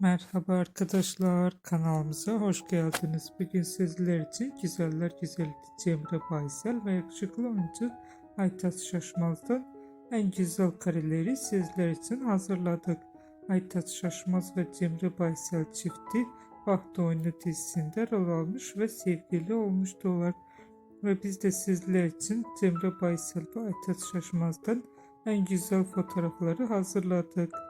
Merhaba arkadaşlar, kanalımıza hoş geldiniz. Bugün sizler için güzeller güzeli Cemre Baysel ve yakışıklı oyuncu Aytaç Şaşmaz'dan en güzel kareleri sizler için hazırladık. Aytaç Şaşmaz ve Cemre Baysel çifti Baht Oyunu dizisinde rol almış ve sevgili olmuştular. Ve biz de sizler için Cemre Baysel ve Aytaç Şaşmaz'dan en güzel fotoğrafları hazırladık.